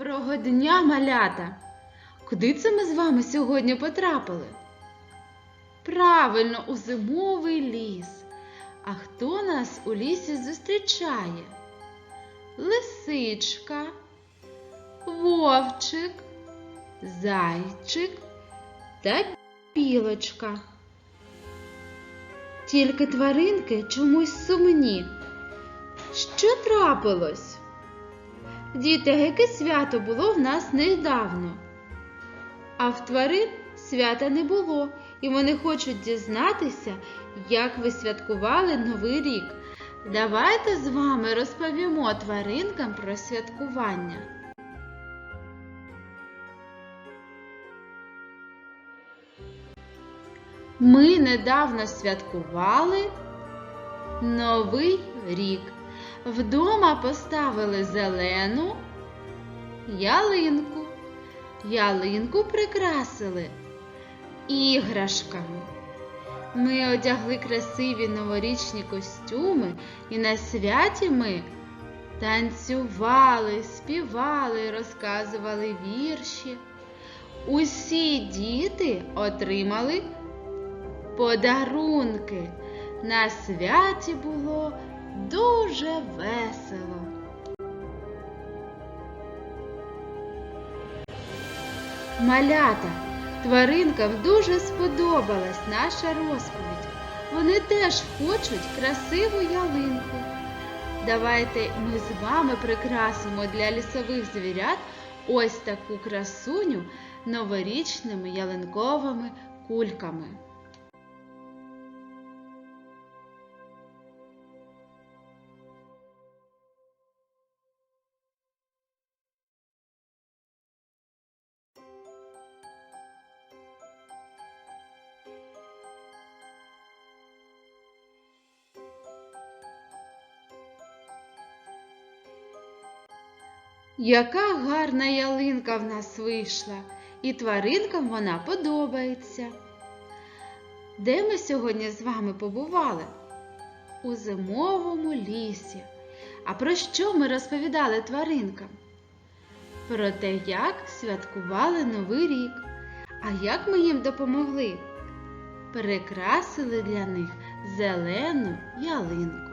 Доброго дня, малята! Куди це ми з вами сьогодні потрапили? Правильно, у зимовий ліс. А хто нас у лісі зустрічає? Лисичка, вовчик, зайчик та білочка. Тільки тваринки чомусь сумні. Що трапилось? Діти, яке свято було в нас недавно. А в тварин свята не було, і вони хочуть дізнатися, як ви святкували Новий рік. Давайте з вами розповімо тваринкам про святкування. Ми недавно святкували Новий рік. Вдома поставили зелену ялинку. Ялинку прикрасили іграшками. Ми одягли красиві новорічні костюми, і на святі ми танцювали, співали, розказували вірші. Усі діти отримали подарунки. На святі було дуже весело. Малята, тваринкам дуже сподобалась наша розповідь. Вони теж хочуть красиву ялинку. Давайте ми з вами прикрасимо для лісових звірят ось таку красуню новорічними ялинковими кульками. Яка гарна ялинка в нас вийшла, і тваринкам вона подобається. Де ми сьогодні з вами побували? У зимовому лісі. А про що ми розповідали тваринкам? Про те, як святкували Новий рік, а як ми їм допомогли? Перекрасили для них зелену ялинку.